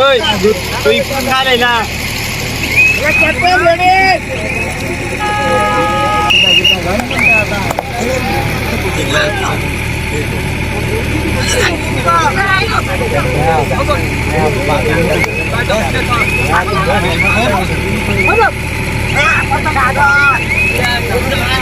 ơi tùy pha này là. Là chặt quên đi Hãy subscribe cho kênh Ghiền Mì Gõ Để không bỏ lỡ những video hấp dẫn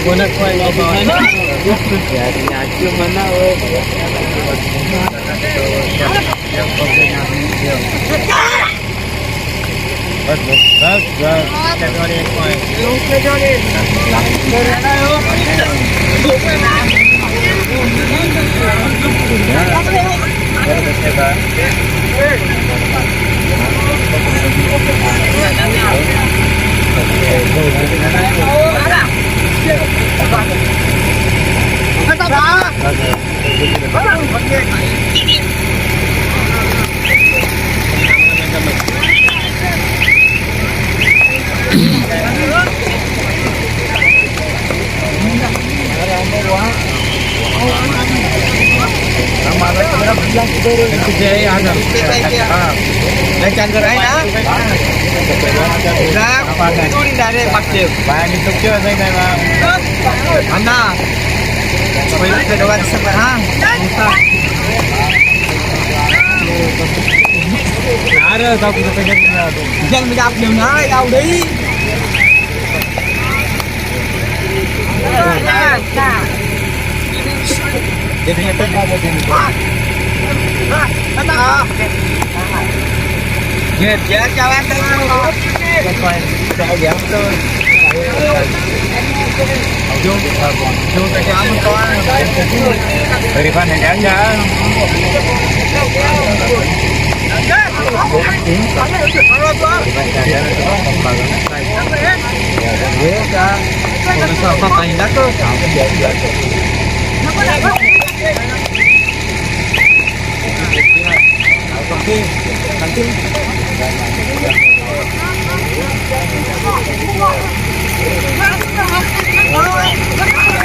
Buena cual Dari nyaju mana weh Terima kasih. Ra, tôi đi đại đây mặt chiều. Và mình tục chưa đây này mà. Anh à, कोई भी पेड़ वगैरह सब हाँ यार tao cũng phải nhận là dân mới đạp đường ai đâu đi Để thấy tất cả mọi người Nghiệp chào anh. tôi Tôi coi, tôi giảm tôi vô tay cá mới có Vậy thì khoan hành đáng đã Sao phát tay đắt cơ Nó có lại không? Thằng Kim Thằng Kim Thank you.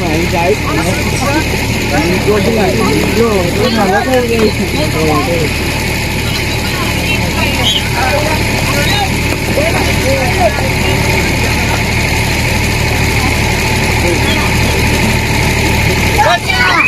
này cái cái cái này vô nhưng mà nó theo đi Gotcha!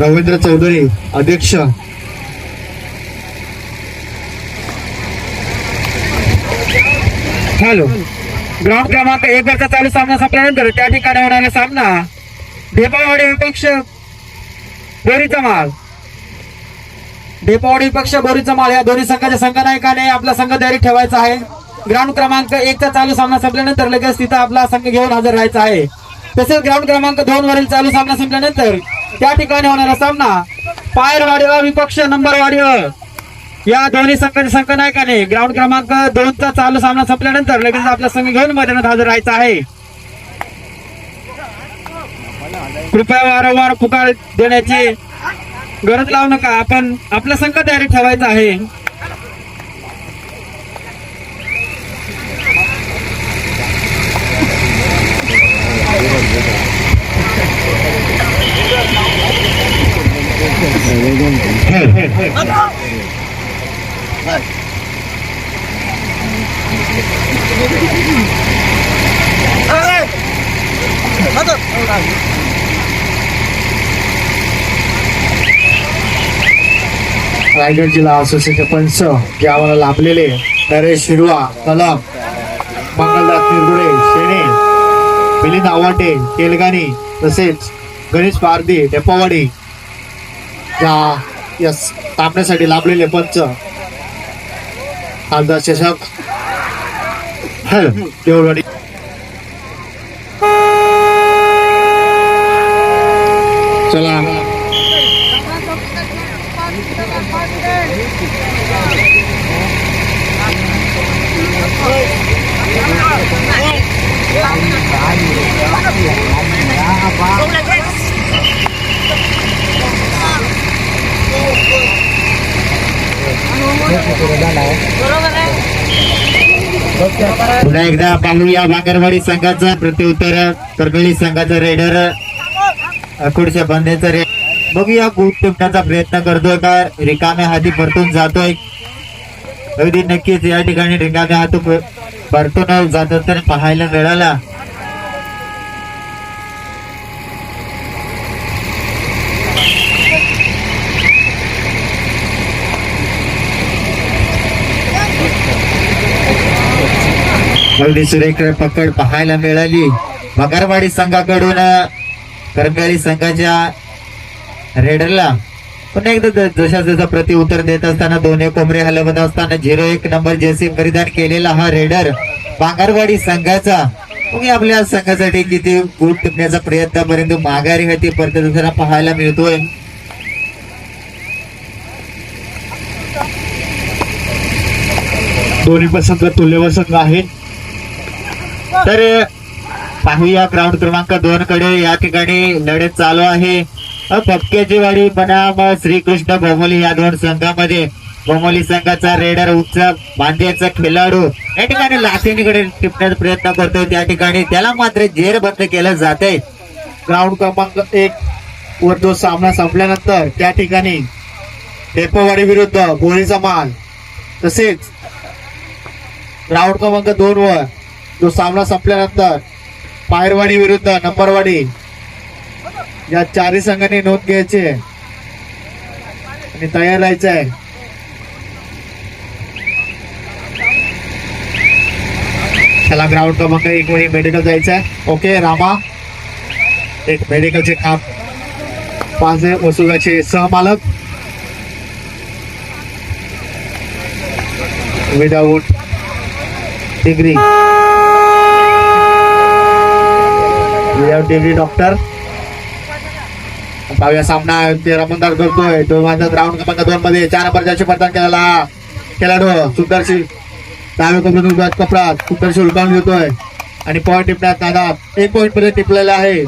Ravindra Chaudhari अध्यक्ष. Hello. Ground क्रमांक एक वरचा चालू सामना संपल्यानंतर त्या ठिकाणी होणारा सामना ढेपावाडी विपक्ष बोरीचा माल ढेपावाडी विपक्ष बोरीचा माल या दोन्ही संघाच्या संघनायकाने आपला संघ तयारी ठेवायचा आहे. ग्राउंड क्रमांक एकचा चालू सामना संपल्यानंतर लगेच तिथं आपला संघ घेऊन हजर राहायचा आहे. तसेच ग्राउंड क्रमांक दोन वरील चालू सामना संपल्यानंतर त्या ठिकाणी होणारा सामना पायरवाडीवर विपक्ष नंबर वाडीवर या दोन्ही संघ संघनायकाने ग्राउंड क्रमांक दोनचा चालू सामना संपल्यानंतर लगेच आपला संघ घेऊन मैदानात हजर राहायचा आहे. कृपया वारंवार पुकार देण्याची गरज लावू नका. आपण आपला संघ तयारी ठेवायचा आहे. रायगड जिल्हा असोसिएशन पंच जे आम्हाला लाभलेले नरेश शिरवा कलम मंगलदास निरगुडे शेणे मिलिंद आवाटे केलगाणी तसेच गणेश पारदी टेपावाडी या या सामन्यासाठी लाभलेले पंच. आमदार शशांक. हॅलो देवळवाडी चला पुन्हा एकदा पाहूया बागरवाडी संघाचा प्रत्युत्तर करगळी संघाचा रेडर अकोडच्या बंदेचा रे बघूया गुट तुटण्याचा प्रयत्न करतोय का? रिकाम्या हाती परतून जातोय. अगदी नक्कीच या ठिकाणी रिकाम्या हातून परतून जात असताना पाहायला मिळाला. अगदी सुरेख पकड पाहायला मिळाली. मगरवाडी संघाकडून कर्मचारी संघाच्या रेडरला पुन्हा एकदा ज- जशा जसा प्रति उत्तर देत असताना दोन्ही कोंबरे हलवत असताना झिरो एक नंबर जर्सी परिधान केलेला हा रेडर बांगरवाडी संघाचा. तुम्ही आपल्या संघासाठी किती गुट टिपण्याचा प्रयत्न परंतु माघारी होती परत दुसऱ्या पाहायला मिळतोय. दोन्ही पण संघ तुल्यवर संघ आहेत. तर पाहूया ग्राउंड क्रमांक दोन कडे. या ठिकाणी लढत चालू आहे. अ, वाडी बनाम श्रीकृष्ण बोमोली या दोन संघामध्ये. बोमोली संघाचा रेडर उच्च बांध्याचा खेळाडू. या ठिकाणी लाथिनीकडे टिपण्याचा प्रयत्न करतोय. त्या ठिकाणी त्याला मात्र जेरबंद केलं केलं आहे ग्राउंड क्रमांक एक वर तो सामना संपल्यानंतर त्या ठिकाणी टेपोवाडी विरुद्ध बोरीचा माल. तसेच ग्राउंड क्रमांक दोन वर जो सामना संपल्यानंतर पायरवाडी विरुद्ध नंबरवाडी या चारही संघांनी नोंद घ्यायची आणि तयार राहायचं आहे. त्याला ग्राउंड क्रमांक एक वेळी मेडिकल जायचं आहे. ओके रामा. एक मेडिकलचे काम. पाच वसुगाचे सहमालक without degree. Without degree doctor पाहूया सामना ते रमणदार करतोय. तो माझा राऊंड क्रमांक दोन मध्ये चार नंबर जास्त प्रदान केलेला खेळाडू सुंदरशी. डावे कपडे कपडा सुंदरशी उलकावून घेतोय. आणि पॉईंट टिपण्यात दादा एक पॉईंट पर्यंत टिपलेला आहे.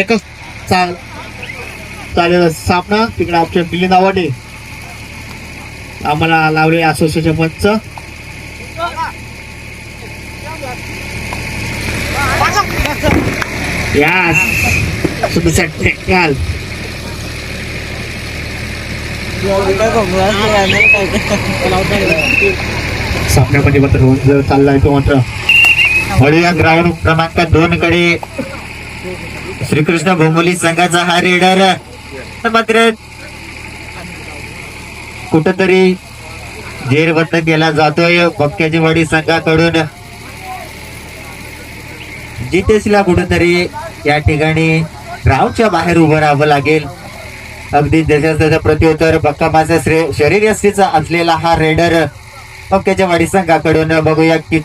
एकच चाल चालेल सामना. तिकडे आमच्या मिलिंद आवाडे आम्हाला लावले असोसिएशन मंच. यास सुद्धा tekal. सामन्यामध्ये मात्र होऊन जर चाललाय तो मात्र. वळू ग्राउंड क्रमांक दोन कडे श्रीकृष्ण भोमोली संघाचा हा रेडर. मात्र कुठतरी जेरबंद केला जातोय बक्क्याची वाडी संघाकडून. जितेशला कुठंतरी या ठिकाणी ग्राउंडच्या बाहेर उभं राहावं लागेल. अगदी जसं त्याचं प्रत्युत्तर बक्कामाचा श्रे- शरीर यष्टीचा असलेला हा रेडर मग वाडी संघाकडून बघूया कि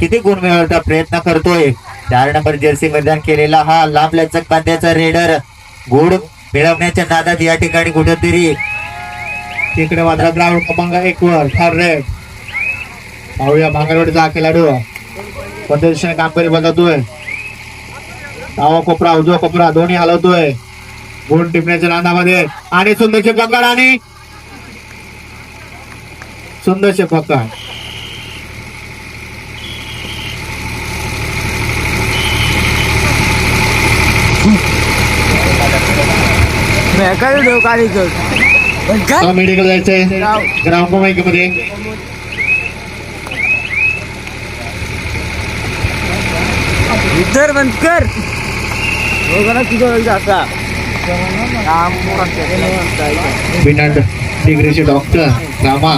किती गुण मिळवता प्रयत्न करतोय. चार नंबर जर्सी मैदान केलेला हा लांब लचक बांध्याचा रेडर गुड मिळवण्याच्या नादात या ठिकाणी कुठेतरी. तिकडे मात्र ग्राउंड क्रमांक एक वर फार रेड पाहूया भांगरवाडीचा खेळाडू. कोणत्या दिशेने कामगिरी बदलतोय डावा कोपरा उजवा कोपरा दोन्ही हलवतोय. गुण टिपण्याच्या नादामध्ये. आणि सुंदरशे पकड आणि सुंदरशे पकड मेडिकल जायचंय. ग्राउंड क्रमांकमध्ये इधर बंद कर होगा तुझं जाता बिना डिग्रीचे डॉक्टर रामा.